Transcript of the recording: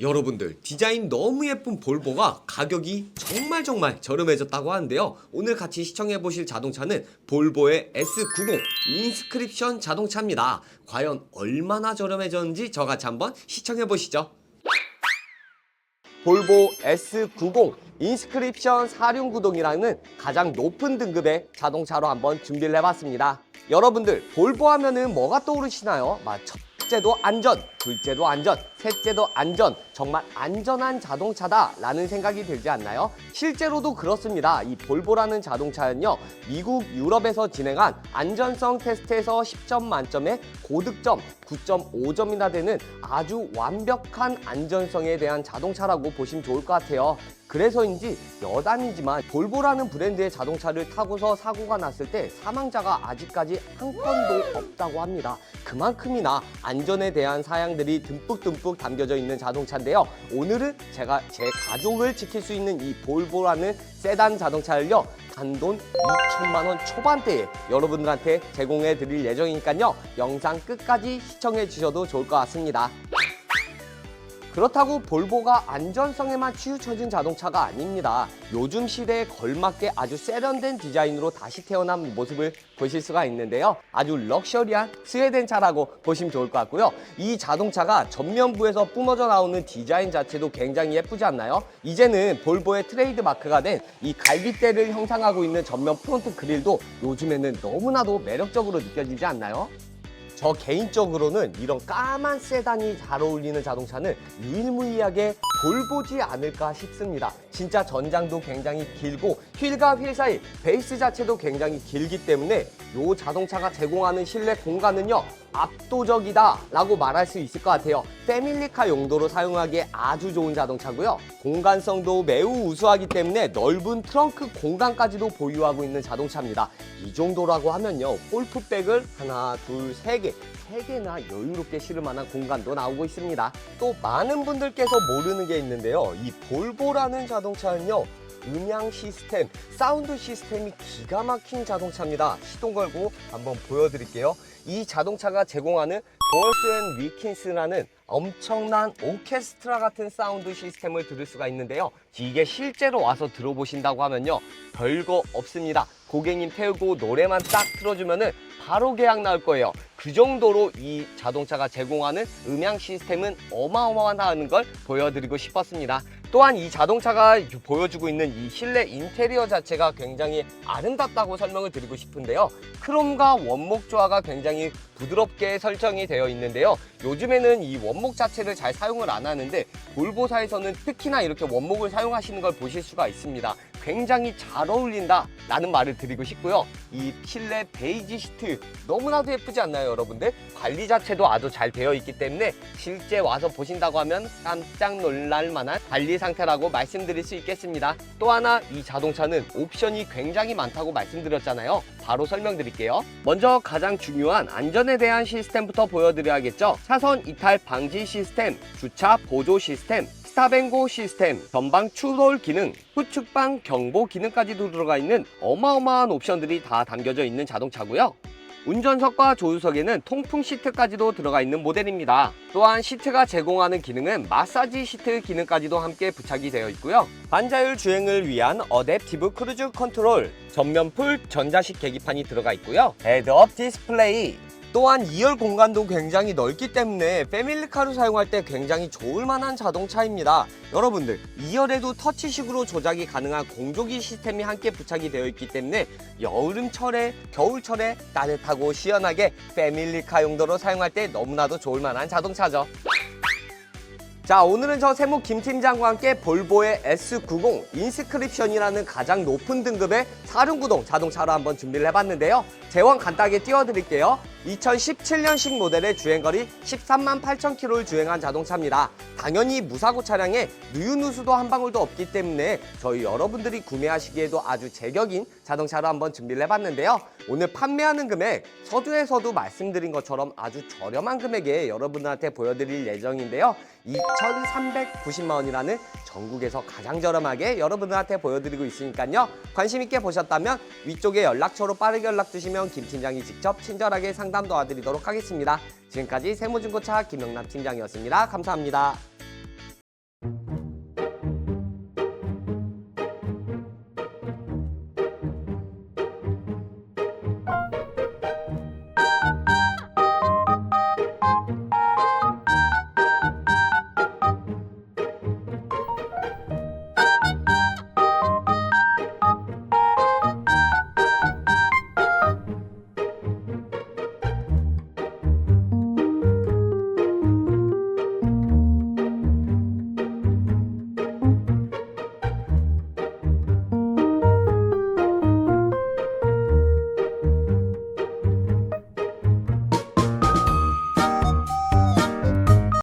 여러분들 디자인 너무 예쁜 볼보가 가격이 정말 정말 저렴해졌다고 하는데요 오늘 같이 시청해 보실 자동차는 볼보의 S90 인스크립션 자동차입니다 과연 얼마나 저렴해졌는지 저같이 한번 시청해 보시죠 볼보 S90 인스크립션 4륜구동이라는 가장 높은 등급의 자동차로 한번 준비를 해봤습니다. 여러분들 볼보 하면은 뭐가 떠오르시나요? 막 첫째도 안전, 둘째도 안전, 셋째도 안전, 정말 안전한 자동차다라는 생각이 들지 않나요? 실제로도 그렇습니다. 이 볼보라는 자동차는요, 미국, 유럽에서 진행한 안전성 테스트에서 10점 만점에 고득점 9.5점이나 되는 아주 완벽한 안전성에 대한 자동차라고 보시면 좋을 것 같아요. 그래서인지 여담이지만 볼보라는 브랜드의 자동차를 타고서 사고가 났을 때 사망자가 아직까지 한 건도 없다고 합니다. 그만큼이나 안전에 대한 사양 들이 듬뿍듬뿍 담겨져 있는 자동차인데요. 오늘은 제가 제 가족을 지킬 수 있는 이 볼보라는 세단 자동차를요. 단돈 2천만 원 초반대에 여러분들한테 제공해 드릴 예정이니까요. 영상 끝까지 시청해 주셔도 좋을 것 같습니다. 그렇다고 볼보가 안전성에만 치우쳐진 자동차가 아닙니다. 요즘 시대에 걸맞게 아주 세련된 디자인으로 다시 태어난 모습을 보실 수가 있는데요. 아주 럭셔리한 스웨덴 차라고 보시면 좋을 것 같고요. 이 자동차가 전면부에서 뿜어져 나오는 디자인 자체도 굉장히 예쁘지 않나요? 이제는 볼보의 트레이드 마크가 된 이 갈빗대를 형상하고 있는 전면 프론트 그릴도 요즘에는 너무나도 매력적으로 느껴지지 않나요? 저 개인적으로는 이런 까만 세단이 잘 어울리는 자동차는 유일무이하게 볼보지 않을까 싶습니다. 진짜 전장도 굉장히 길고 휠과 휠 사이 베이스 자체도 굉장히 길기 때문에 이 자동차가 제공하는 실내 공간은요 압도적이다 라고 말할 수 있을 것 같아요. 패밀리카 용도로 사용하기에 아주 좋은 자동차고요. 공간성도 매우 우수하기 때문에 넓은 트렁크 공간까지도 보유하고 있는 자동차입니다. 이 정도라고 하면요. 골프백을 하나 둘 세 개 세 개나 여유롭게 실을 만한 공간도 나오고 있습니다. 또 많은 분들께서 모르는 게 있는데요. 이 볼보라는 자동차는요 음향 시스템, 사운드 시스템이 기가 막힌 자동차입니다. 시동 걸고 한번 보여드릴게요. 이 자동차가 제공하는 보어스 앤 위킨스라는 엄청난 오케스트라 같은 사운드 시스템을 들을 수가 있는데요. 이게 실제로 와서 들어보신다고 하면요. 별거 없습니다. 고객님 태우고 노래만 딱 틀어주면은 바로 계약 나올 거예요. 그 정도로 이 자동차가 제공하는 음향 시스템은 어마어마하다는 걸 보여드리고 싶었습니다. 또한 이 자동차가 보여주고 있는 이 실내 인테리어 자체가 굉장히 아름답다고 설명을 드리고 싶은데요. 크롬과 원목 조화가 굉장히 부드럽게 설정이 되어 있는데요. 요즘에는 이 원목 자체를 잘 사용을 안 하는데 볼보사에서는 특히나 이렇게 원목을 사용하시는 걸 보실 수가 있습니다. 굉장히 잘 어울린다 라는 말을 드리고 싶고요. 이 실내 베이지 시트 너무나도 예쁘지 않나요 여러분들? 관리 자체도 아주 잘 되어 있기 때문에 실제 와서 보신다고 하면 깜짝 놀랄 만한 관리 상태라고 말씀드릴 수 있겠습니다. 또 하나 이 자동차는 옵션이 굉장히 많다고 말씀드렸잖아요. 바로 설명드릴게요. 먼저 가장 중요한 안전에 대한 시스템부터 보여드려야겠죠. 차선 이탈 방지 시스템, 주차 보조 시스템, 스탑앤고 시스템, 전방 추돌 기능, 후측방 경보 기능까지도 들어가 있는 어마어마한 옵션들이 다 담겨져 있는 자동차고요. 운전석과 조수석에는 통풍 시트까지도 들어가 있는 모델입니다. 또한 시트가 제공하는 기능은 마사지 시트 기능까지도 함께 부착이 되어 있고요. 반자율 주행을 위한 어댑티브 크루즈 컨트롤, 전면 풀 전자식 계기판이 들어가 있고요. 헤드업 디스플레이, 또한 2열 공간도 굉장히 넓기 때문에 패밀리카로 사용할 때 굉장히 좋을 만한 자동차입니다. 여러분들 2열에도 터치식으로 조작이 가능한 공조기 시스템이 함께 부착이 되어 있기 때문에 여름철에 겨울철에 따뜻하고 시원하게 패밀리카 용도로 사용할 때 너무나도 좋을 만한 자동차죠. 자 오늘은 저 세무 김 팀장과 함께 볼보의 S90 인스크립션이라는 가장 높은 등급의 사륜구동 자동차로 한번 준비를 해봤는데요. 제원 간단하게 띄워드릴게요. 2017년식 모델의 주행거리 13만 8천 킬로를 주행한 자동차입니다. 당연히 무사고 차량에 누유누수도 한 방울도 없기 때문에 저희 여러분들이 구매하시기에도 아주 제격인 자동차로 한번 준비를 해봤는데요. 오늘 판매하는 금액 서두에서도 말씀드린 것처럼 아주 저렴한 금액에 여러분들한테 보여드릴 예정인데요. 2,390만 원이라는 전국에서 가장 저렴하게 여러분들한테 보여드리고 있으니까요. 관심 있게 보셨다면 위쪽에 연락처로 빠르게 연락 주시면 김 팀장이 직접 친절하게 상담 도와드리도록 하겠습니다. 지금까지 세무중고차 김영남 팀장이었습니다. 감사합니다.